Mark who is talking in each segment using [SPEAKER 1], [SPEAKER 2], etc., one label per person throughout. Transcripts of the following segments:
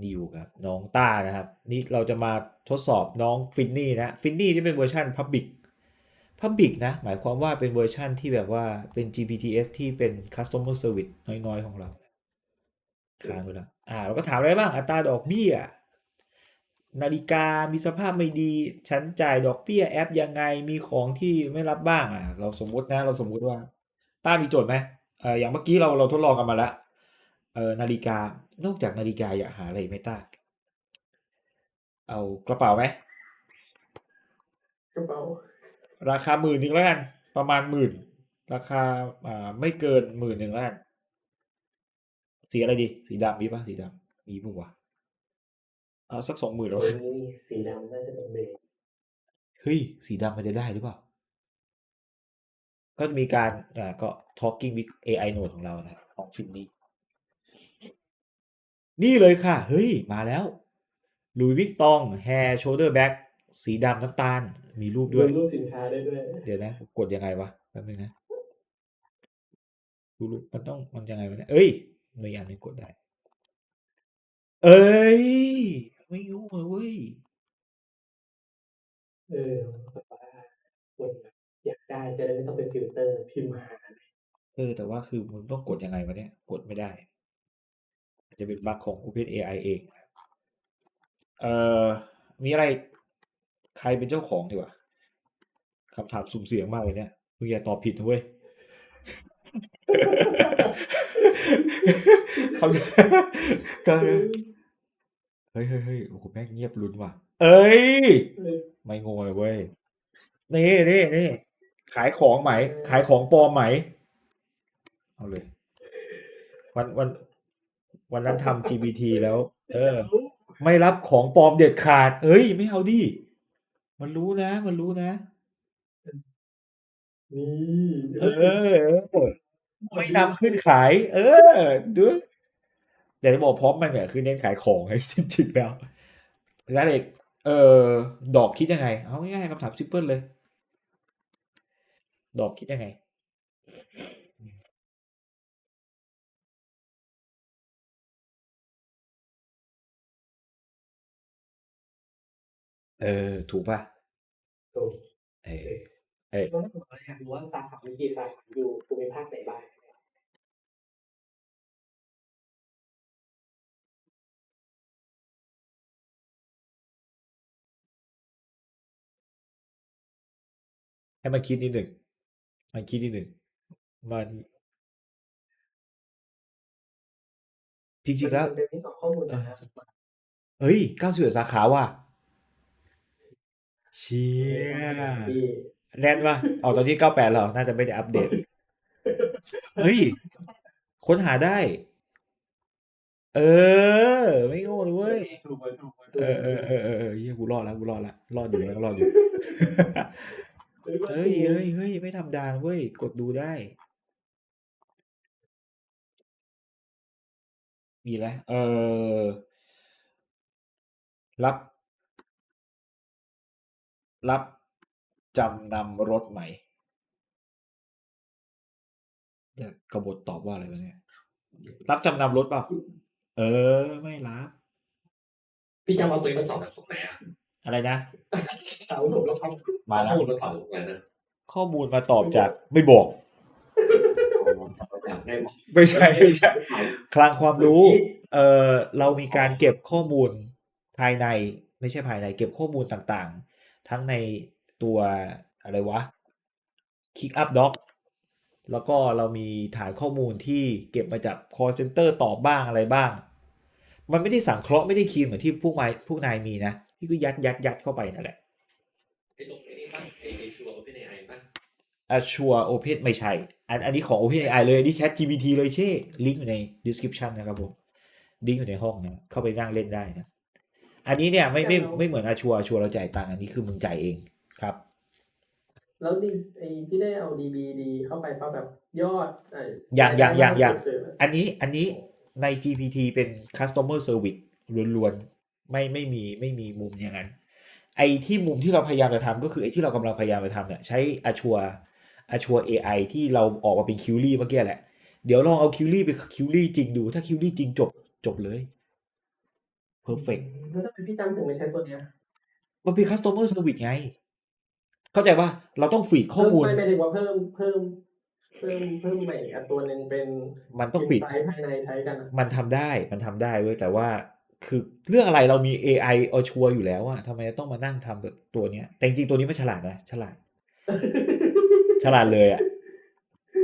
[SPEAKER 1] นี่อยู่กับน้องต้านะครับ นี่เราจะมาทดสอบน้องฟินนี่นะฟินนี่ที่เป็นเวอร์ชัน Public Public นะ หมายความว่าเป็นเวอร์ชันที่แบบว่าเป็น GPTS ที่เป็น Customer Service น้อยๆ ของเราค้างไปแล้วอ่า เราก็ถามอะไรบ้าง อัตราดอกเบี้ย นาฬิกามีสภาพไม่ดี ฉันจ่ายดอกเบี้ยแอปยังไงมีของที่ไม่รับบ้างอะ เราสมมตินะ เราสมมุติว่า ต้ามีโจทย์ไหมเอออย่างเมื่อกี้เราเราทดลองกันมาแล้ว เออนาฬิกานอกจากนาฬิกาอยากหาอะไรอีกไหมต้าเอากระเป๋าไหม
[SPEAKER 2] กระเป๋า
[SPEAKER 1] ราคาหมื่นหนึ่งแล้วกัน ประมาณหมื่นราคาอ่าไม่เกินหมื่นหนึ่งแล้วกันสีอะไรดี สีดำมีปะสีดำมีปะวะเอาสักสองหมื่นแล้ว
[SPEAKER 2] เออนี่สีดำน่าจะเป็นเบร
[SPEAKER 1] เฮ้ย สีดำมันจะได้หรือเปล่า ก็มีการอ่าก็ talking with AI node ของเรานะของฟินนี้ นี่เลยค่ะ เฮ้ย มาแล้วลุยวิกตอง hair shoulder bag สีดำน้ำตาล มีรูป
[SPEAKER 2] ดู
[SPEAKER 1] ด้วย
[SPEAKER 2] รูปสินค้าได้ด้วย
[SPEAKER 1] เดี๋ยวนะ กดยังไงวะแป๊บนึงนะดูรูปมันต้องมันยังไงวะเนี่ยเอ้ยมีอันนี้กดได้ เอ้ย ไม่รู้เลยเว้ย
[SPEAKER 2] เออแบบว่าคนแบบอยากได้จะได้ไม่ต้องเป็นฟิลเตอร์พิมพ์หา
[SPEAKER 1] เออ แต่ว่าคือมันต้องกดยังไงวะเนี่ย กดไม่ได้อา จะเป็นบั๊กของ OpenAI เองเอ่อมีอะไรใครเป็นเจ้าของดีกว่าคำถามสุ่มเสี่ยงมากเลยเนี่ยมึงอย่าตอบผิดนะเว้ยคำถามก็เฮ้ยเฮ้ยเฮ้ยโอ้โหแม่งเงียบลุ้นว่ะ เอ้ย ไม่งงเลยเว้ย นี่นี่นี่ขายของไหม ขายของปลอมไหม เอาเลย วันวัน วันนั้นทำ GPT แล้ว เออ ไม่รับของปลอมเด็ดขาด เอ้ย ไม่เอาดิ มันรู้นะ มันรู้นะ
[SPEAKER 2] นี่
[SPEAKER 1] เออเออ ไม่นำขึ้นขาย เออดูอยากจะบอกพร้อมมันเนี่ยคือเน้นขายของให้จริงๆแล้วแล้วเอกเออดอกคิดยังไง เอาง่ายๆคำถามซิมเพิลเลย ดอกคิดยังไง เออ ถูกป่ะ
[SPEAKER 2] ถูก
[SPEAKER 1] เออเออ
[SPEAKER 2] แล้วผมอยากรู้ว่าสาขามีกี่สาขาอยู่ภูมิภาคไหนบ้าง
[SPEAKER 1] ให้มันคิดนิดหนึ่งมันคิดนิดหนึ่งมันจริงๆแล้ว
[SPEAKER 2] มันเป็นที่ต่อข้อมูลนะครับ
[SPEAKER 1] เฮ้ยเก้าสิบเอ็ดสาขาว่ะ เชี่ย
[SPEAKER 2] ที่
[SPEAKER 1] แน่นป่ะเอาตอนที่เก้าแปดแล้วน่าจะไม่ได้อัปเดต เฮ้ย ค้นหาได้ เออ ไม่โง่เลยเว้ย
[SPEAKER 2] ถูกไหมถูกไหม
[SPEAKER 1] เออเออเออเออเออเฮียกูรอดแล้วกูรอดแล้วรอดอยู่แล้วรอดอยู่เฮ้ยเฮ้ยเฮ้ยไม่ทำดานเว้ย กดดูได้ มีแล้วเออ รับ รับจำนำรถไหมเดี๋ยวกบฏตอบว่าอะไรวะเนี่ย รับจำนำรถเปล่า เออ ไม่รับ
[SPEAKER 3] พี่จำเอาตัวเองมาสอบจากตรงไหนอะ
[SPEAKER 1] อะไรนะ
[SPEAKER 2] ถามผมแล้วครับ
[SPEAKER 1] มาแล้ว
[SPEAKER 3] ข้อมูลมาตอบตรงไหนนะ
[SPEAKER 1] ข้อมูลมาตอบจากไม่บอก
[SPEAKER 3] อยากได้บอก
[SPEAKER 1] ไม่ใช่ไม่ใช่ คลังความรู้ เออเรามีการเก็บข้อมูลภายใน ไม่ใช่ภายใน เก็บข้อมูลต่างๆ ทั้งในตัวอะไรวะ Kick Up Doc แล้วก็เรามีฐานข้อมูลที่เก็บมาจาก call center ตอบบ้างอะไรบ้าง มันไม่ได้สังเคราะห์ไม่ได้คีนเหมือนที่พวกนายพวกนายมีนะที่ก็ยัดยัดยัดเข้าไปนั่นแหละ
[SPEAKER 3] ไอ้ตรงนี้ป่ะไอ้ไอ้ชัวร์โอเพนไอป่ะ
[SPEAKER 1] Azure Open ไม่ใช่ อันอันนี้ของ OpenAI เลยอันนี้ Chat GPT เลยเช่ลิงก์อยู่ใน description นะครับผมลิงก์อยู่ในห้องนะเข้าไปนั่งเล่นได้นะ อันนี้เนี่ยไม่ไม่ไม่เหมือน Azure Azure เราจ่ายตังค์อันนี้คือมึงจ่ายเองครับ
[SPEAKER 2] แล้วดีไอพี่ได้เอา DBD เข้าไปเปล่าแบบยอดไอ้
[SPEAKER 1] อย่างอย่างอย่างอย่าง
[SPEAKER 2] คือ
[SPEAKER 1] อันนี้อันนี้ใน GPT เป็น customer service ล้วนๆไม่ไม่มีไม่มีมุมอย่างนั้น ไอ้ที่มุมที่เราพยายามจะทำก็คือไอ้ที่เรากำลังพยายามจะทำเนี่ยใช้ Azure Azure AI ที่เราออกมาเป็น Query เมื่อกี้แหละ เดี๋ยวลองเอา Query ไป Query จริงดู ถ้า Query จริงจบจบเลย perfect
[SPEAKER 2] แล้วทำไมพี่จำถึงไม่ใช้ตัวเนี้ย
[SPEAKER 1] มันเป็น customer service ไง เข้าใจว่าเราต้องฟีดข้อมูล
[SPEAKER 2] ไม่ไม่ถึงว่าเพิ่มเพิ่ม เพิ่มเพิ่มใหม่อีกอันตัวหนึ่งเป็น
[SPEAKER 1] มันต้องฟีด
[SPEAKER 2] ไซส์ภายในใช้กันอะ
[SPEAKER 1] มันทำได้มันทำได้เว้ยแต่ว่าคือเรื่องอะไรเรามี AI เอาชัวร์อยู่แล้วอะทำไมต้องมานั่งทำแบบตัวเนี้ย แต่จริงๆตัวนี้มันฉลาดนะ ฉลาด ฉลาดเลยอะ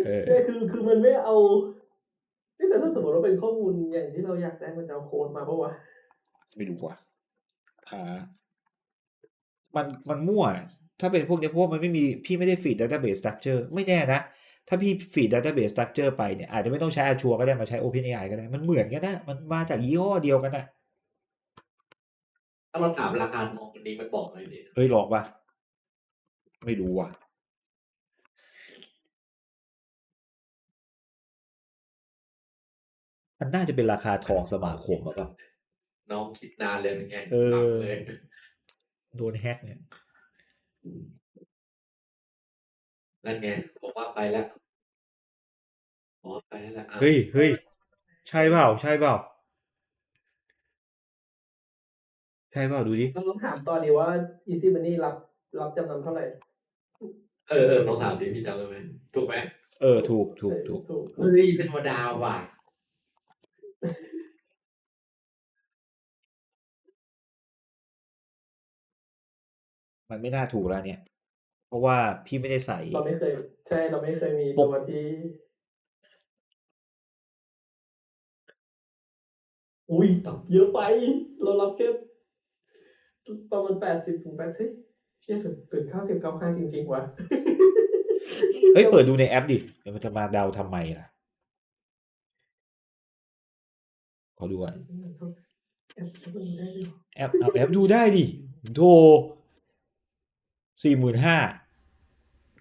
[SPEAKER 1] เออ
[SPEAKER 2] ใช่คือคือมันไม่เอาเอ๊ะแต่ถ้าสมมติว่าเป็นข้อมูลอย่างที่เราอยากได้มันจะเอาโค้ดมาเพราะว่า
[SPEAKER 1] ไม่รู้ว่ะหามันมันมั่ว ถ้าเป็นพวกเนี้ยเพราะว่ามันไม่มีพี่ไม่ได้ฟีด database structure ไม่แน่นะ ถ้าพี่ฟีด database structure ไปเนี่ยอาจจะไม่ต้องใช้ Azure ก็ได้มาใช้ OpenAI ก็ได้ มันเหมือนกันนะมันมาจากยี่ห้อเดียวกันนะ
[SPEAKER 3] ถ้าเราถามราคาทองวันนี้มันบอกเลยดิ
[SPEAKER 1] เฮ้ยหลอกปะไม่รู้ว่ะมันน่าจะเป็นราคาทองสมาคมหรือเปล่า
[SPEAKER 3] น้องคิดนานเลยเป็นไง
[SPEAKER 1] เออ
[SPEAKER 3] ถามเลย
[SPEAKER 1] โดนแฮกเนี่ย
[SPEAKER 3] นั่นไงผมว่าไปแล้วผมว่าไปแล้วล่ะอะ
[SPEAKER 1] เฮ้ยเฮ้ยใช่เปล่า ใช่เปล่า ใช่เปล่าดูดิ
[SPEAKER 2] เราต้องถามตอนนี้ว่า Easy Money รับรับจำนำเท่าไหร่
[SPEAKER 3] เออเออลองถามดิพี่จำได้ไหมถูกไหม
[SPEAKER 1] เออ ถูกถูกถูก
[SPEAKER 2] ถูก
[SPEAKER 3] เฮ้ยเป็นธรรมดาว่ะ
[SPEAKER 1] มันไม่น่าถูกแล้วเนี่ย เพราะว่าพี่ไม่ได้ใส่
[SPEAKER 2] เราไม่เคย ใช่เราไม่เคยมี
[SPEAKER 1] ปก
[SPEAKER 2] ตัวที่ อุ้ยเยอะไป เรารับแค่ประมาณแปดสิบถึงแปดสิบเชี่ยถึงถึงเก้าสิบเก้าห้าจริงๆว่ะ
[SPEAKER 1] เฮ้ย เปิดดูในแอปดิเดี๋ยวมันจะมาเดาทำไมล่ะ ขอดูก่อน
[SPEAKER 2] แอปจะเป็นได้ด้วยเหรอ
[SPEAKER 1] แอปเอาแอปดูได้ดิโทร สี่หมื่นห้า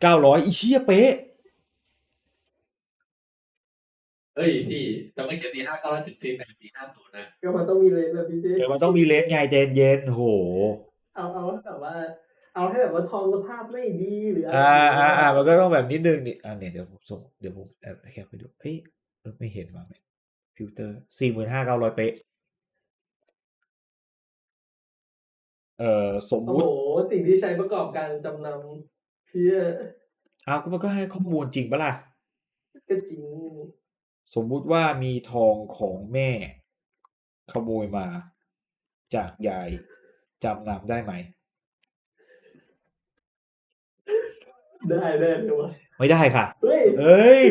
[SPEAKER 1] เก้าร้อยอีเชี่ยเป๊ะ
[SPEAKER 3] เฮ้ยพี่แต่ไม่เขียนตีห้าเก้าถึงสี่แปดสี่ห้าศูนย์นะ
[SPEAKER 2] ก็มันต้องมีเลยนะพี่เจ
[SPEAKER 1] เดี๋ยวมันต้องมีเลนส์ไงเย็นเย็นโห
[SPEAKER 2] เอาเอาแบบว่า เอาให้แบบว่าทองสภาพไม่ดีหรืออะไร
[SPEAKER 1] อ่าอ่าอ่ามันก็ต้องแบบนิดนึงนี่อ่าเนี่ยเดี๋ยวผมส่งเดี๋ยวผมแอบแคปไปดูเฮ้ยเออไม่เห็นว่าไหมฟิลเตอร์สี่หมื่นห้าเก้าร้อยเป๊ะ เอ่อสม
[SPEAKER 2] โอ้
[SPEAKER 1] มุติ
[SPEAKER 2] โหสิ่งที่ใช้ประกอบการจำนำเชื่อ
[SPEAKER 1] อ้าวก็มันก็ให้ข้อมูลจริงปะล่ะ
[SPEAKER 2] ก็จริง
[SPEAKER 1] สมมุติว่ามีทองของแม่ ขโมยมา จากยายจำนำได้ไหม
[SPEAKER 2] ได้ได้เลยวะ
[SPEAKER 1] ไม่ได้ค่ะ
[SPEAKER 2] เฮ้ย
[SPEAKER 1] เอ้ย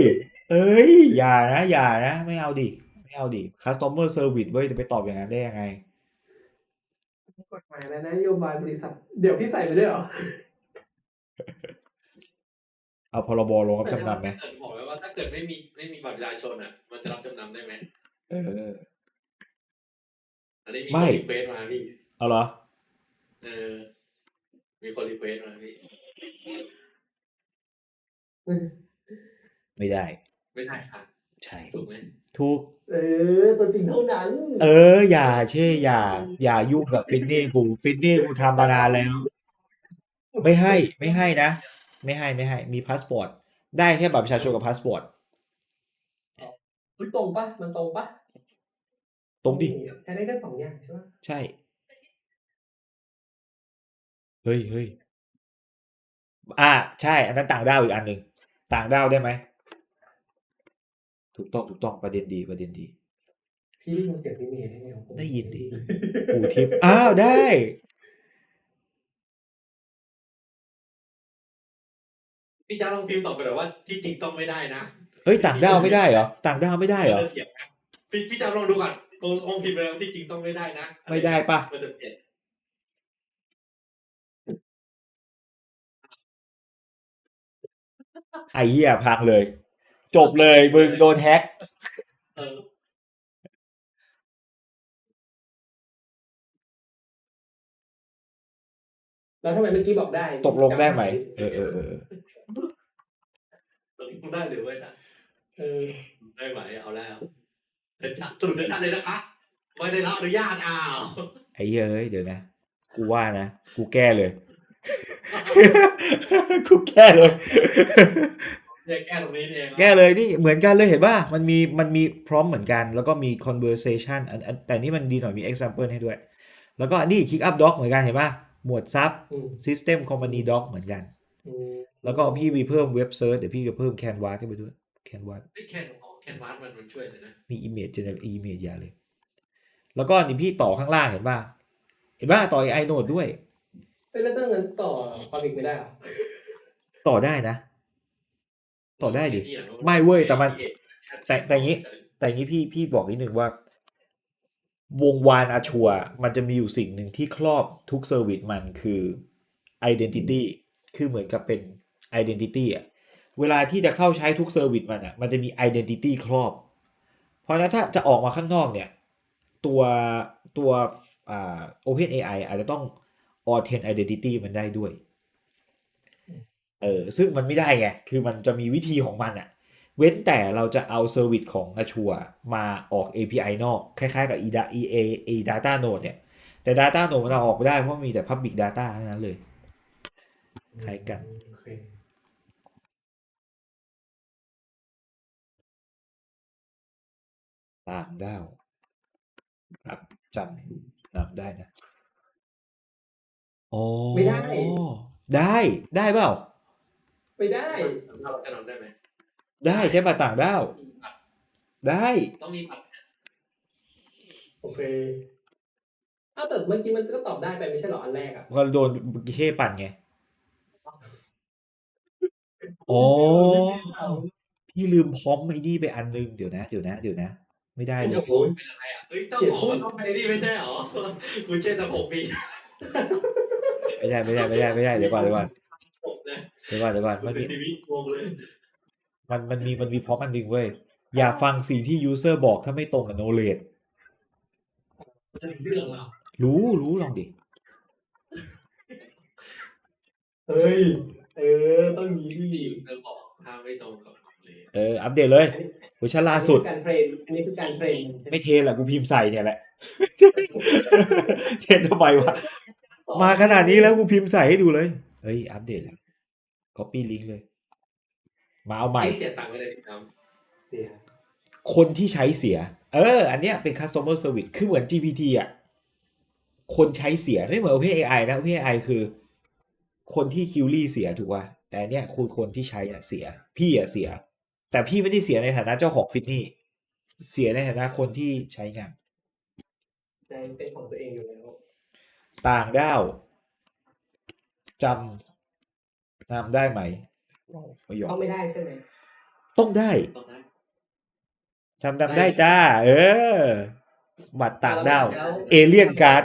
[SPEAKER 1] เอ้ย อย่านะ อย่านะ ไม่เอาดิ ไม่เอาดิ customer service เว้ย จะไปตอบอย่างนั้นได้ยังไง
[SPEAKER 2] กฎ หมายและนโยบายบริษัท เดี๋ยวพี่ใส่ไปด้วยเหรอ
[SPEAKER 1] เอาพรบลงรับจำนำไหม
[SPEAKER 3] ถ้าเกิดบอกไว้ว่าถ้าเกิดไม่มีไม่มีบัตรประชาชนอะ มันจะรับจำนำได้ไหม
[SPEAKER 1] เออ
[SPEAKER 3] อันนี้มี
[SPEAKER 1] ไม่
[SPEAKER 3] คนรีเควสมาพี่
[SPEAKER 1] เอาเหรอ
[SPEAKER 3] เออ มีคนรีเควสมาพี่
[SPEAKER 1] ไม่ได้
[SPEAKER 3] ไม่ได้ค่ะ
[SPEAKER 1] ใช่
[SPEAKER 3] ถูกไหม
[SPEAKER 1] ถูก
[SPEAKER 2] เออ ตัวจริงเท่านั้น
[SPEAKER 1] เออ อย่าเช่อย่า อย่ายุ่งกับฟินนี่กูฟินนี่กูทำมานานแล้ว ไม่ให้ไม่ให้นะ ไม่ให้ไม่ให้ มีพาสปอร์ต ได้แค่บัตรประชาชนกับพาสปอร์ต
[SPEAKER 2] มันตรงปะมันตรงปะ
[SPEAKER 1] ตรงดิ
[SPEAKER 2] ใช้ได้แค่สองอย่างใช่ปะ
[SPEAKER 1] ใช่ เฮ้ยเฮ้ยอ่า ใช่ อันนั้นต่างด้าวอีกอันหนึ่ง ต่างด้าวได้ไหม ถูกต้องถูกต้องประเด็นดีประเด็นดี
[SPEAKER 2] พี่ได้ยินเสียงพี่เมย์ได้ไหมของผม
[SPEAKER 1] ได้ยินดิปูทิพย์อ้าวได้
[SPEAKER 3] พี่จ้าลองพิมพ์ตอบไปเลยว่าที่จริงต้องไม่ได้นะ
[SPEAKER 1] เฮ้ยต่างด้าวไม่ได้เหรอต่างด้าวไม่ได้เหรอ
[SPEAKER 3] มันจะเถียงนะพี่พี่จ้าลองดูก่อนลองลองพิมพ์ไปแล้วที่จริงต้องไม่ได้นะ
[SPEAKER 1] ไม่ได้ปะ
[SPEAKER 3] มันจะเปลี่ยน
[SPEAKER 1] ไอ้เหี้ยพังเลย จบเลยมึงโดนแฮ็ก
[SPEAKER 3] เออ
[SPEAKER 2] แล้วทำไมเมื่อกี้บอกได้
[SPEAKER 1] ตกลงได้ไหมเออเออเออ
[SPEAKER 3] ตรงนี้ได้หรือไม่ได้
[SPEAKER 2] เออ
[SPEAKER 3] ได้ไหมเอาแล้วเดี๋ยวจะสรุปชัดๆเลยนะคะไม่ได้รับอนุญาตอ้าว
[SPEAKER 1] ไอ้เหี้ยเอ้ยเดี๋ยวนะกูว่านะกูแก้เลย กูแก้เลย
[SPEAKER 3] เนี่ยแก้ตรงนี้เอง
[SPEAKER 1] แก้เลยนี่เหมือนกันเลยเห็นป่ะมันมีมันมีพร้อมเหมือนกัน แล้วก็มี conversation อันอันแต่นี่มันดีหน่อยมี example ให้ด้วย แล้วก็อันนี้ kick up doc เหมือนกันเห็นป่ะหมวดซับ
[SPEAKER 2] อืม
[SPEAKER 1] system company doc เหมือนกัน
[SPEAKER 2] อืม
[SPEAKER 1] แล้วก็พี่มีเพิ่มเว็บเซิร์ชเดี๋ยวพี่จะเพิ่ม canvas เข้าไปด้วย canvas
[SPEAKER 3] ไอ้แคนของแคนวาสมันมันช่วยเลยนะ
[SPEAKER 1] มี image generate image อย่าเลย แล้วก็นี่พี่ต่อข้างล่างเห็นป่ะเห็นป่ะต่อ AI node ด้วย
[SPEAKER 2] เอ้ยแล้วถ้างั้นต่อปาบิกไม่ได้เหรอ
[SPEAKER 1] ต่อได้นะ ต่อได้ดิไม่เว้ยแต่มันแต่แต่อย่างงี้ แต่อย่างนี้พี่พี่บอกนิดนึงว่า วงวานอาชัวมันจะมีอยู่สิ่งหนึ่งที่ครอบทุกเซอร์วิสมันคือ identity คือเหมือนกับเป็น identity อะเวลาที่จะเข้าใช้ทุกเซอร์วิสมันอะมันจะมี identity ครอบ เพราะฉะนั้นถ้าจะออกมาข้างนอกเนี่ย ตัวตัวอ่า Open AI อาจจะต้อง authent identity มันได้ด้วย เออซึ่งมันไม่ได้ไง คือมันจะมีวิธีของมันอะเว้นแต่เราจะเอาเซอร์วิสของ Azure มาออก API นอก คล้ายๆกับ e da e a e data node เนี่ย แต่ data node มันเอาออกไม่ได้เพราะมีแต่ public data เท่านั้นเลยคล้ายกัน
[SPEAKER 2] โอเค
[SPEAKER 1] ต่างด้าวครับจำจำได้นะอ๋อ
[SPEAKER 2] ไม่ได้
[SPEAKER 1] ได้ ได้เปล่า
[SPEAKER 2] ไม่ได้
[SPEAKER 3] เราจะนำได้ไหม
[SPEAKER 1] ได้ใช่ป่ะต่างด้าวได้
[SPEAKER 3] ต้องมีบัตร
[SPEAKER 2] โอเคอ้าวแต่เมื่อกี้มันก็ตอบได้ไปไม่ใช่เหรออันแรกอะ
[SPEAKER 1] ก็โดนเช่ปั่นไงอ๋อพี่ลืมพร้อมไอ้นี่ไปอันนึงเดี๋ยวนะ เดี๋ยวนะ เดี๋ยวนะ ไม่ได้เล
[SPEAKER 3] เจ้ายของเป็นอะไรอะเอ้ยต้องขอมันต้องไปนี่ไม่ใช่หรอคุณเช่จะผมปี
[SPEAKER 1] ไม่ได้ไม่ได้ไม่ได้ไม่ได้เดี๋ยวก่อนเดี๋ยวก่อน
[SPEAKER 3] ผม เลย
[SPEAKER 1] เดี๋ยวก่อนเดี๋ยวก่อนมัน
[SPEAKER 3] เป็
[SPEAKER 1] มี
[SPEAKER 3] นทีวีงงเลย
[SPEAKER 1] มันมันมีมันมีพร้อมอันหนึ่งเว้ยอย่าฟังสิ่งที่ user บอกถ้าไม่ตรงกับ knowledge
[SPEAKER 3] จะเรื่องเหรอ
[SPEAKER 1] รู้รู้ลองดิ
[SPEAKER 2] เฮ้ยเออต้องมีที่
[SPEAKER 3] ที่เธอบอกถ้าไม่ตรงกับเลย
[SPEAKER 1] เอออัปเดตเลยเวอร์ชันล่าสุด
[SPEAKER 2] อันนี้คือการเทรนอันนี้คือการเทรน
[SPEAKER 1] ไม่เทแหละกูพิมพ์ใส่เนี่ยแหละเททำไมวะมาขนาดนี้แล้วกูพิมพ์ใส่ให้ดูเลยเฮ้ยอัปเดตแล้ว copy link เลย มาเอาใหม่
[SPEAKER 3] ไม่เสียตังค์ไม่ได้พี่น้
[SPEAKER 2] เสีย
[SPEAKER 1] คนที่ใช้เสีย เออ อันเนี้ยเป็น customer service คือเหมือน GPT อะ คนใช้เสียไม่เหมือน OpenAI นะ OpenAI คือ คนที่คิวรี่เสียถูกป่ะ แต่อันเนี้ยคือคนที่ใช้อะเสีย พี่อะเสีย แต่พี่ไม่ได้เสียในฐานะเจ้าของฟิตนี่เสียในฐานะคนที่ใช้งาน
[SPEAKER 2] ใจเป็นของตัวเองอยู่แล้ว
[SPEAKER 1] ต่างด้าวจำ นำได้ไหมไม่ยอม
[SPEAKER 2] ต้องไม่ได้ใช่ไหม
[SPEAKER 1] ต้องได้ำ
[SPEAKER 3] ต้องได้
[SPEAKER 1] จำจำได้จ้า เออบัตรต่างด้าว
[SPEAKER 2] แล้ว
[SPEAKER 1] เอเลียนการ์ด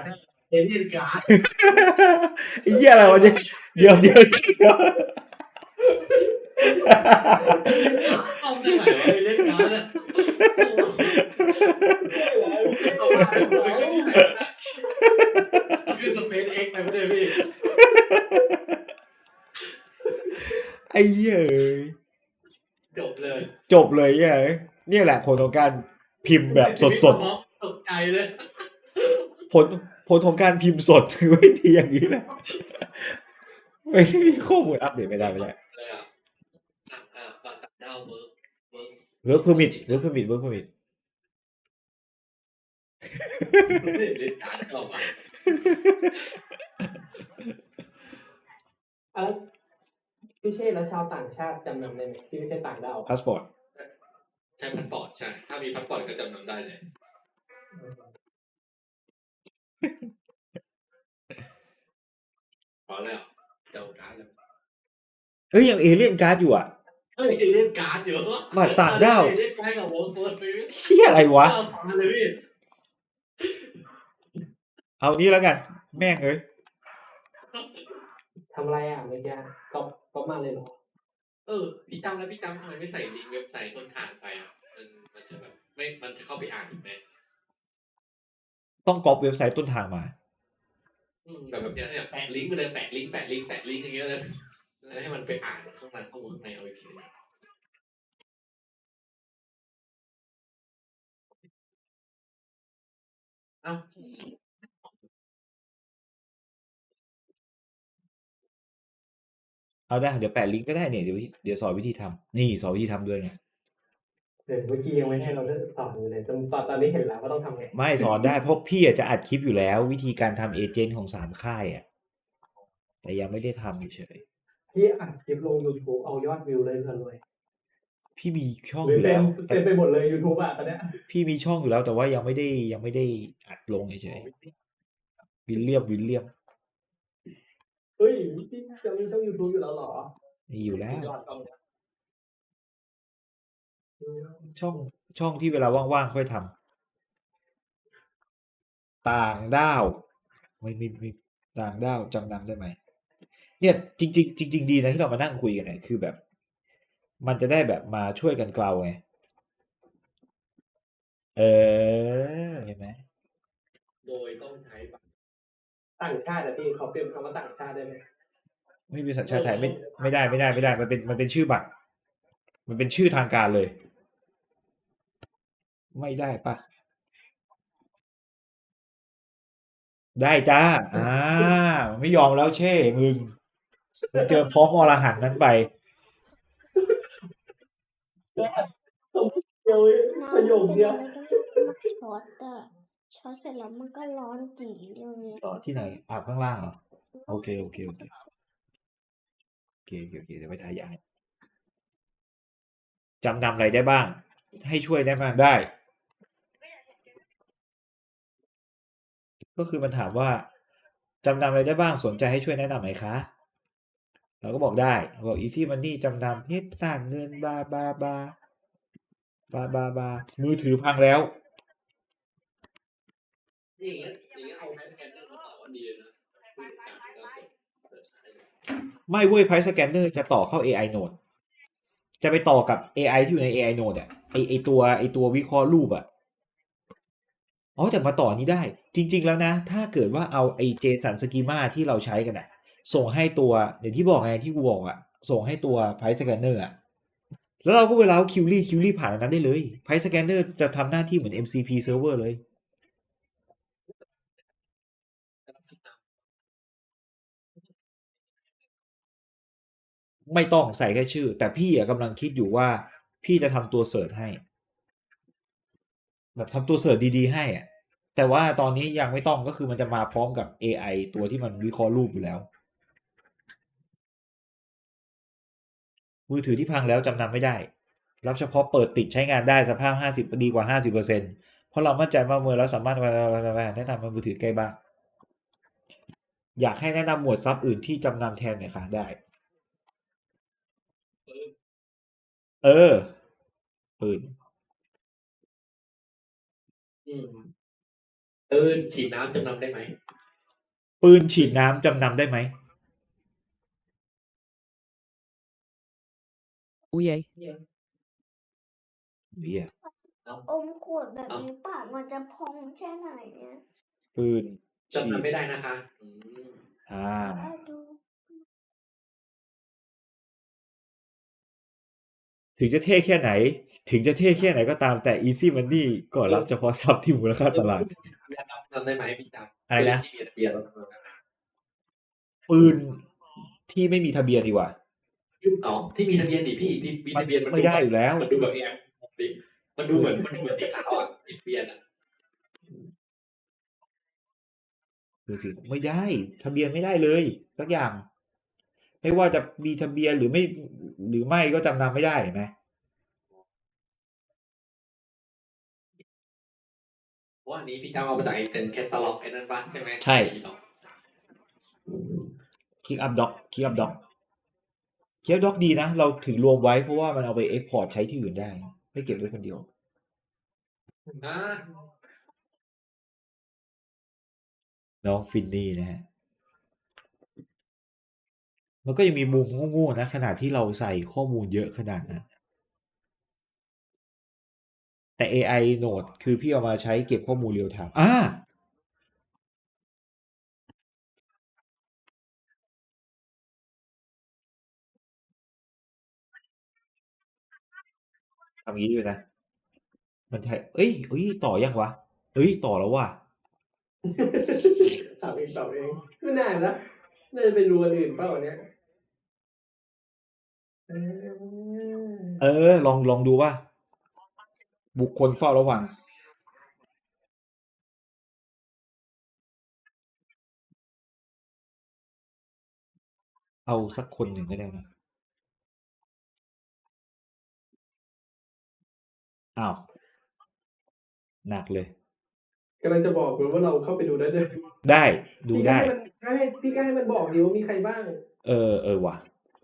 [SPEAKER 3] เอเลียนการ์ด
[SPEAKER 1] ไอ้เหี้ยอะไรวะเนี่ยเดี๋ยวเดี๋ยวเดี๋ยว
[SPEAKER 3] เอาจากไหนวะเอเลียนการ์ดอะเอามาคือสเปซเอ็กซ์ไปไม่ได้พี่
[SPEAKER 1] ไอ้เหี้ยเอ้ย
[SPEAKER 3] จบเลย
[SPEAKER 1] จบเลยเหี้ยเอ้ยเนี่ยแหละผลของการพิมพ์แบบสด
[SPEAKER 3] ตกใจเลย
[SPEAKER 1] ๆผลผลของการพิมพ์สดคือวิธีอย่างนี้แหละไม่ได้มีข้อมูลอัปเดตไม่ได้ไม่ได้
[SPEAKER 3] เลยอะอะอะปากกาดาวเวิร์กเวิร์ก
[SPEAKER 1] เวิร์กเพอร์มิทเวิร์กเพอร์มิทเวิร์กเพอร์มิท
[SPEAKER 3] เล่นการ์ดก็ออกมา
[SPEAKER 2] อะแล้ว พี่เช่แล้วชาวต่างชาติจำนำได้ไหมที่ไม่ใช่ต่างดาว
[SPEAKER 1] พาสปอร์ต
[SPEAKER 3] ใช้พาสปอร์ตใช่ ถ้ามีพาสปอร์ตก็จำนำได้เลย พอแล้วเจ้าการ์ดแล้ว
[SPEAKER 1] เอ้ยยังเอเลียนการ์ดอยู่อะ
[SPEAKER 3] เฮ้ยเล่นการ์ดอยู่
[SPEAKER 1] มาต่างด้าว
[SPEAKER 3] เล่นการ์ดกับวงเฟิร์สไปไม่
[SPEAKER 1] เชี่ยอะไรวะ
[SPEAKER 3] เอาฟังเลยพี่
[SPEAKER 1] เอานี้แล้วกัน แม่งเอ้ย
[SPEAKER 2] ทำอะไรอะเมื่อกี้ก็ ก็มาเลยเหรอ
[SPEAKER 3] เออพี่ตั้มแล้วพี่ตั้มทำไมไม่ใส่ลิงก์เว็บไซต์ต้นทางไปอะมันมันจะแบบไม่มันจะเข้าไปอ่านถูกไหม
[SPEAKER 1] ต้องก๊อปเว็บไซต์ต้นทางมา
[SPEAKER 3] อืมแบบแบบเนี้ยเนี่ยแปะลิงก์ไปเลยแปะลิงก์แปะลิงก์แปะลิงก์อย่างเงี้ยเลยแล้วให้มันไปอ่านข้างในข้อมูลข้างในเอาอีกทีเอ้า
[SPEAKER 1] เอาได้เดี๋ยวแปะลิงก์ก็ได้เนี่ยเดี๋ยวเดี๋ยวสอนวิธีทำนี่สอนวิธีทำด้วยไง
[SPEAKER 2] เดี๋ยวเมื่อกี้ยังไม่ให้เราได้สอนอยู่เลยจนตอนตอนนี้เห็นแล้วว่าต้องทำไง
[SPEAKER 1] ไม่สอนได้เพราะพี่อาจจะอัดคลิปอยู่แล้ว วิธีการทำเอเจนต์ของสามค่ายอะแต่ยังไม่ได้ทำเฉย
[SPEAKER 2] พี่อัดคลิปลง YouTube เอายอดวิวเลยเพื่อนรวย
[SPEAKER 1] ๆพี่มีช่อง
[SPEAKER 2] ห
[SPEAKER 1] อ
[SPEAKER 2] รือยู่เต็
[SPEAKER 1] แล้
[SPEAKER 2] ม
[SPEAKER 1] ว
[SPEAKER 2] เต็มไปหมดเลย YouTube อะตอนเนี้ย
[SPEAKER 1] พี่มีช่องอยู่แล้วแต่ว่ายังไม่ได้ยังไม่ได้อัดลงเฉยๆวิลเลียมวิลเลียม
[SPEAKER 2] เฮ้ยพี่ยังมีช่อง YouTube อยู่แล้วเหรอ
[SPEAKER 1] มีอยู่แล้ว
[SPEAKER 2] ยอดต้องเนี่ย
[SPEAKER 1] ช่องช่องที่เวลาว่างๆค่อยทำต่างด้าวไม่ไม่ไม่ต่างด้าวจำนำได้ไหมเนี่ยจริง ๆ จริง ๆ ดีนะที่เรามานั่งคุยกันเนี่ยคือแบบ มันจะได้แบบมาช่วยกันเกลาไงเออเห็นไหม
[SPEAKER 3] โดยต้องใช้บั ตร
[SPEAKER 2] ต่างชาติแต่พี่เขาเปลี่ยนคำว่าต่างชาติได้ไหม
[SPEAKER 1] ไม่มีสัญชาติไทยไม่ไม่ได้ไม่ได้ไม่ได้ มันเป็นมันเป็นชื่อบัตร มันเป็นชื่อทางการเลย ไม่ได้ปะได้จ้า อ่ามันไม่ยอมแล้วเช่ มึงมึงเจอพร้อมอรหันต์นั้นไป
[SPEAKER 2] เดียวประโยคเดียว
[SPEAKER 4] ช็อตอะช็ อตเสร็จแล้วมันก็ร้อนจีเลย
[SPEAKER 1] ต่อที่ไหนอาบข้างล่างเหรอโอเคโอเคโอเคโอเคโอเคโอเคเดี๋ยวไปทายายจำนำอะไรได้บ้าง ให้ช่วยได้บ้างได้ ก็คือมันถามว่าจำนำอะไรได้บ้างสนใจให้ช่วยแนะนำไหมคะเราก็บอกได้บอกอีที่มันนี่จำนำเพชรต่างเงินบาบาบาบาบาบามือถือพังแล้ว
[SPEAKER 3] นี่งเงี้ยอย่างเงี้ยเอาแพนแกนเนอร์มาต่อว่าดีเลยนะพูดจากแล้วเปิดให้เลย
[SPEAKER 1] ไม่เว้ย Price Scanner จะต่อเข้า AI Node จะไปต่อกับ AI ที่อยู่ใน AI Node อะไอไอตัวไอตัววิเคราะห์รูปอะอ๋อแต่มาต่อนี้ได้ จริง ๆ แล้วนะ ถ้าเกิดว่าเอาไอเจสันสกีมาที่เราใช้กันอะส่งให้ตัวอย่างที่บอกไงที่กูบอกอะส่งให้ตัว Price Scanner อะแล้วเราก็เวลาคิวรี่คิวรี่ผ่านอันนั้นได้เลย Price Scanner จะทำหน้าที่เหมือน MCP server เลย ไม่ต้องใส่แค่ชื่อ แต่พี่อะกำลังคิดอยู่ว่าพี่จะทำตัวเสิร์ชให้ แบบทำตัวเสิร์ชดีๆ ให้อะแต่ว่าตอนนี้ยังไม่ต้องก็คือมันจะมาพร้อมกับ AI ตัวที่มันวิเคราะห์รูปอยู่แล้ว มือถือที่พังแล้วจำนำไม่ได้ รับเฉพาะเปิดติดใช้งานได้สภาพ 50 ดีกว่า 50%เพราะเรามั่นใจว่าเมื่อเราสามารถแนะนำมือถือใกล้บ้านอยากให้แนะนำหมวดซับอื่นที่จำนำแทนไหมคะได้ เออ ปืน
[SPEAKER 3] อืมเออฉีดน้ำจำนำได้ไหม
[SPEAKER 1] ปืนฉีดน้ำจำนำได้ไหม
[SPEAKER 5] Ujej.
[SPEAKER 1] เบีย
[SPEAKER 4] อมขวดแบบนี้ปากมันจะพองแค่ไหนเนี่ย
[SPEAKER 1] ปืนฉี
[SPEAKER 3] จำนำ
[SPEAKER 1] ด
[SPEAKER 3] ไม่ได้นะคะ อืม
[SPEAKER 1] อ่า
[SPEAKER 4] ได้
[SPEAKER 1] ถึงจะเท่แค่ไหน ถึงจะเท่แค่ไหนก็ตามแต่ Easy Money ก็รับเฉพาะซับที่มูลค่าตลาด
[SPEAKER 3] จำได้ไหมพี่จำ
[SPEAKER 1] อะไรนะ
[SPEAKER 3] ที่มีทะเบียนรถยนต์นะ
[SPEAKER 1] ปืนที่ไม่มีทะเบียนดีกว่า
[SPEAKER 3] อ๋อที่มีทะเบียนดิพี่ที่มี
[SPEAKER 1] มัน
[SPEAKER 3] ทะเบียนน
[SPEAKER 1] ไม่ได้อยู่แล้ว
[SPEAKER 3] มันดูแบบแอบดิมันดูเหมือนมันดูเหมือนสีขาวอะติดทะเบียนอะ
[SPEAKER 1] ดูสิไม่ได้ ทะเบียนไม่ได้เลยสักอย่าง ไม่ว่าจะมีทะเบียนหรือไม่หรือไม่ก็จำนำไม่ได้เห็นไหม
[SPEAKER 3] เพราะว่าอันนี้พี่จำเอามาจากไอ้เป็นแคตตาล็อกไอ้นั่นปะใช่ไหม
[SPEAKER 1] ใช่ คลิกอัพด็อกคลิกอัพด็อกคลิกอัพด็อกดีนะ เราถือรวมไว้เพราะว่ามันเอาไปเอ็กพอร์ตใช้ที่อื่นได้ ไม่เก็บไว้คนเดียว
[SPEAKER 3] อ่า
[SPEAKER 1] น้องฟินนี่นะฮะ มันก็ยังมีมุมโง่ๆนะ ขนาดที่เราใส่ข้อมูลเยอะขนาดนั้นแต่ AI Node คือพี่เอามาใช้เก็บข้อมูลเรียลไทม์อ่าทำงี้ด้วยนะ มันใช่เอ้ยเอ้ย ต่อยังวะ เอ้ย ต่อแล้วว่ะ
[SPEAKER 2] ตอบเองตอบเองไม่น่านะน่าจะเป็นรูอันอื่นเปล่าเนี่ยเออ
[SPEAKER 1] เออ ลอง ลองดูว่า บุคคลเฝ้าระวัง เอาสักคนหนึ่งก็ได้นะ อ้าว หนักเลย
[SPEAKER 2] กำลังจะบอกเลยว่าเราเข้าไปดูได้เลย
[SPEAKER 1] ได้ ดูได้
[SPEAKER 2] พี่ก็ให้มันให้พี่ก็ให้มันบอกดีว่ามีใครบ้าง
[SPEAKER 1] เออ เออว่ะ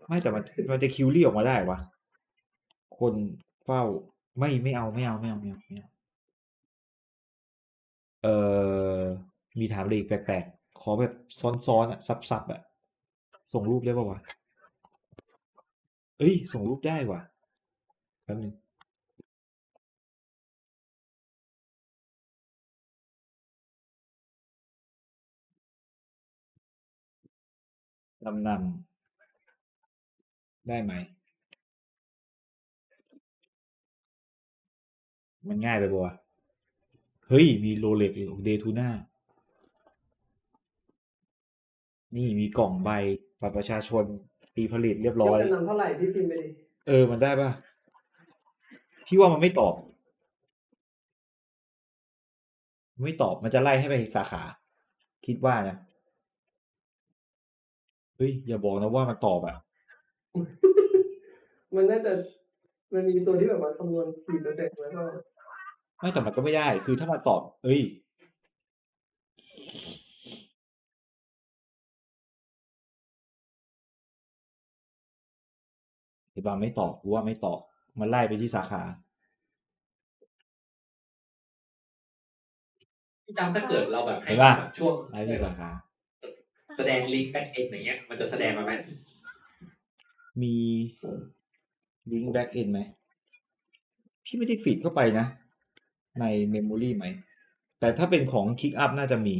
[SPEAKER 1] ไม่แต่มันมันจะคิวรี่ออกมาได้วะคนเฝ้าไม่ไม่เอาไม่เอาไม่เอาไม่เอาไม่เอาเออมีถามอะไรอีกแปลกๆ ขอแบบซ้อนๆอะซับๆอะ ส่งรูปได้ป่าวะเอ้ย ส่งรูปได้ว่ะแป๊บนึงนำนำ ได้ไหม มันง่ายไปปะวะเฮ้ย มีโรเล็กอยู่เดทูน่า นี่มีกล่องใบบัตรประชาชนปีผลิตเรียบร้อย
[SPEAKER 2] ยกจำนำเท่าไหร่พี่พิมพ์ไปดิ
[SPEAKER 1] เออ มันได้ป่ะพี่ว่ามันไม่ตอบ ไม่ตอบ มันจะไล่ให้ไปสาขา คิดว่านะ เฮ้ย อย่าบอกนะว่ามันตอบอะ
[SPEAKER 2] มันน่าจะมันมีตัวที่แบบว่าคำนวณกี่เปอร์เซ็นต์แล้วก็
[SPEAKER 1] ไม่แต่มันก็ไม่ได้ คือถ้ามันตอบ เอ้ย ไอ้บางไม่ตอบกูว่าไม่ตอบ มันไล่ไปที่สาขา
[SPEAKER 3] พี่จำถ้าเกิดเราแบบให้
[SPEAKER 1] เห็นป่ะ
[SPEAKER 3] แบบช่วง
[SPEAKER 1] ไล่ไปที่สาขา
[SPEAKER 3] แสดงลิงก์แบ็กเอ็นอย่างเงี้ย มันจะแสดงมาไหม
[SPEAKER 1] มีลิงก์แบ็กเอนไหม พี่ไม่ได้ฟีดเข้าไปนะ ในเมมโมรีไหม แต่ถ้าเป็นของ Kick Up น่าจะมี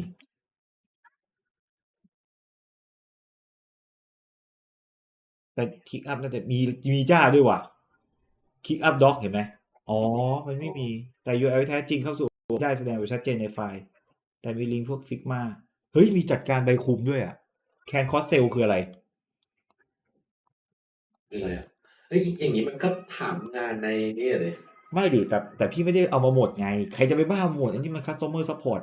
[SPEAKER 1] แต่ Kick Up น่าจะมีมีจ้าด้วยว่ะ Kick Up Doc เห็นไหม อ๋อ มันไม่มี แต่ URL แท้จริงเข้าสู่ได้แสดงไว้ชัดเจนในไฟล์ แต่มีลิงก์พวก Figma เฮ้ย มีจัดการใบคุมด้วยอะ Can Cost Sale คืออะไร
[SPEAKER 3] คืออะไรอะเฮ้ยอย่างนี้มันก็ถามงานในนี่เลย
[SPEAKER 1] ไม่ดิแต่แต่พี่ไม่ได้เอามาหมดไง ใครจะไปบ้าหมดอันนี้มัน customer support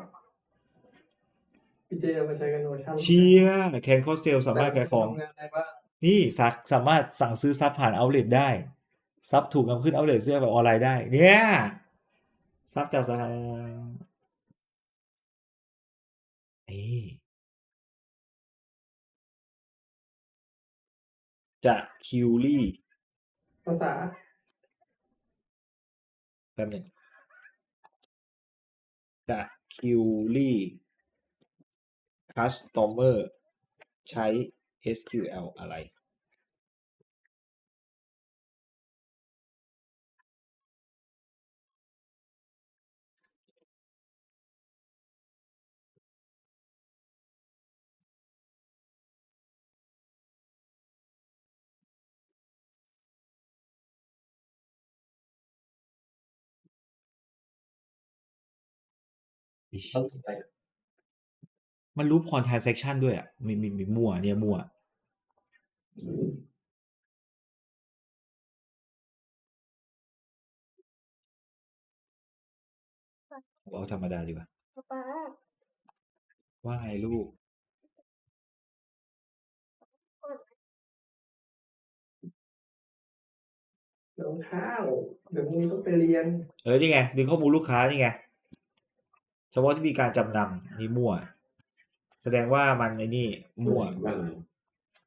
[SPEAKER 2] พี่เจเอามาใช้กันโนชั่น
[SPEAKER 1] เชียร์แคนคอเซลสามารถขายของ
[SPEAKER 2] ทำงานอะไรบ้าง
[SPEAKER 1] นี่สักสามารถสั่งซื้อซับผ่านเอาเล t ได้ ซับถูกนำขึ้นเอาเล t เสื้อแบบออนไลน์ได้ เนี่ยซับจากสานี่จาก คิวลี่
[SPEAKER 2] ภาษา
[SPEAKER 1] แป๊บหนึงจากคิวลี่คัสตอมเมอร์ใช้ SQL อะไร
[SPEAKER 3] ต้องไป
[SPEAKER 1] มันรู้พร transaction ด้วยอะ มีมีมีมั่วเนี่ยมั่ว เอาธรรมดาดีกว่า
[SPEAKER 4] ป๊าป๊า
[SPEAKER 1] ว่าไงลูก
[SPEAKER 2] น้องข้าวเดี๋ยวพรุ่งนี้ต้องไปเรียน
[SPEAKER 1] เออ นี่ไง ดึงข้อมูลลูกค้านี่ไง เฉพาะที่มีการจำนำนี่มั่ว แสดงว่ามันไอ้นี่ มั่ว
[SPEAKER 3] บ้าง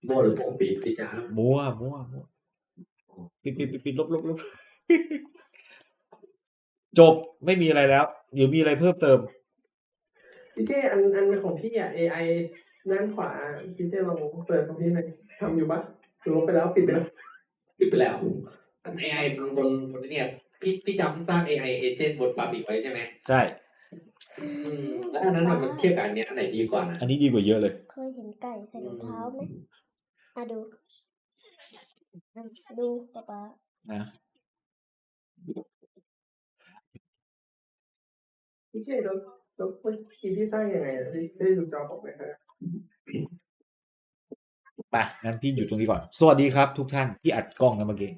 [SPEAKER 3] มั่วหรือปกปิดพี่จ้า
[SPEAKER 1] มั่วมั่วมั่วปิดปิดปิดปิดลบลบลบจบไม่มีอะไรแล้วหรือมีอะไรเพิ่มเติม
[SPEAKER 2] พี่เจอันอันของพี่อะ AI ด้านขวาพี่เจลองเปิดของพี่หน่อยทำอยู่ปะหรือลบไปแล้วปิดไปแล้ว
[SPEAKER 3] ปิดไปแล้วอัน AI บนบนบนเนี่ยพี่พี่จำตั้ง AI agent บนปาบิไว้ใช่ไหม
[SPEAKER 1] ใช่
[SPEAKER 3] อืม แล้วอันนั้นน่ะมันเทียบกับอันเนี้ยอันไหนดีกว่านะ
[SPEAKER 1] อันนี้ดีกว่าเยอะเลย
[SPEAKER 4] เคยเห็นไก่ใส่รองเท้าไหมอะดูอะดูป๊าป๊า
[SPEAKER 1] นะ
[SPEAKER 2] พี่เจแล้วแล้วเมื่อกี้พี่สร้างยังไงอะได้ได้ดูจอผมไหมครับ
[SPEAKER 1] ไปงั้นพี่อยู่ตรงนี้ก่อน สวัสดีครับทุกท่านที่อัดกล้องนะเมื่อกี้